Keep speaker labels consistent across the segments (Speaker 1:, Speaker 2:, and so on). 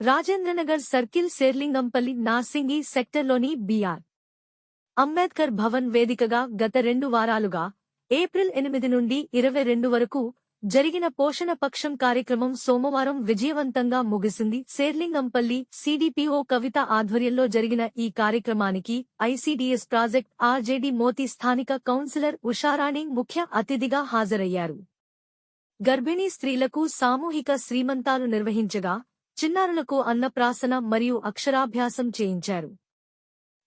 Speaker 1: Rajendranagar circle Serilingampally Narsingi సెక్టర్లోని B R. Ambedkar Bhavan వేదికగా గత రెండు వారాలుగా ఏప్రిల్ ఎనిమిది నుండి ఇరవై రెండు వరకు జరిగిన పోషణ పక్షం కార్యక్రమం సోమవారం విజయవంతంగా ముగిసింది. శేర్లింగంపల్లి సిడిపిఓ కవిత ఆధ్వర్యంలో జరిగిన ఈ కార్యక్రమానికి ఐసీడీఎస్ ప్రాజెక్ట్ ఆర్జేడీ మోతి స్థానిక కౌన్సిలర్ ఉషారాణి ముఖ్య అతిథిగా హాజరయ్యారు. గర్భిణీ స్త్రీలకు సామూహిక శ్రీమంతాలు నిర్వహించగా చిన్నారులకు అన్నప్రాసన మరియు అక్షరాభ్యాసం చేయించారు.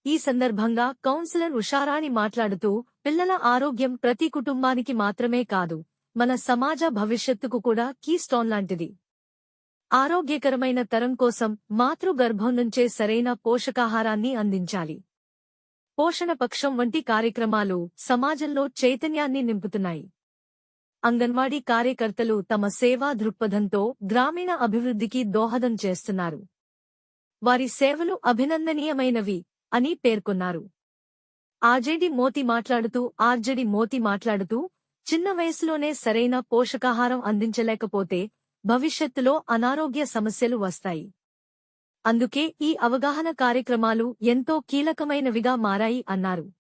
Speaker 1: ఈ సందర్భంగా కౌన్సిలర్ ఉషారాణి మాట్లాడుతూ పిల్లల ఆరోగ్యం ప్రతి కుటుంబానికి మాత్రమే కాదు మన సమాజ భవిష్యత్తుకు కూడా కీ స్టోన్ లాంటిది. ఆరోగ్యకరమైన తరం కోసం మాతృగర్భం నుంచే సరైన పోషకాహారాన్ని అందించాలి. పోషణ పక్షం వంటి కార్యక్రమాలు సమాజంలో చైతన్యాన్ని నింపుతున్నాయి. అంగన్వాడీ కార్యకర్తలు తమ సేవా దృక్పథంతో గ్రామీణ అభివృద్ధికి దోహదం చేస్తున్నారు. వారి సేవలు అభినందనీయమైనవి అని పేర్కొన్నారు. ఆర్జేడి మోతి మాట్లాడుతూ ఆర్జేడి మోతి మాట్లాడుతూ చిన్న వయసులోనే సరైన పోషకాహారం అందించలేకపోతే భవిష్యత్తులో అనారోగ్య సమస్యలు వస్తాయి. అందుకే ఈ అవగాహన కార్యక్రమాలు ఎంతో కీలకమైనవిగా మారాయి అన్నారు.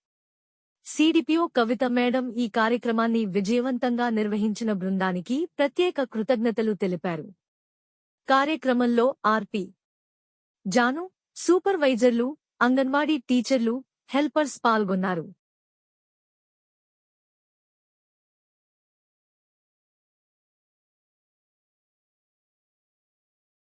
Speaker 1: సిడిపిఓ కవిత మేడం ఈ కార్యక్రమాన్ని విజయవంతంగా నిర్వహించిన బృందానికి ప్రత్యేక కృతజ్ఞతలు తెలిపారు. కార్యక్రమంలో ఆర్పి. జాను సూపర్వైజర్లు అంగన్వాడీ టీచర్లు హెల్పర్స్ పాల్గొన్నారు.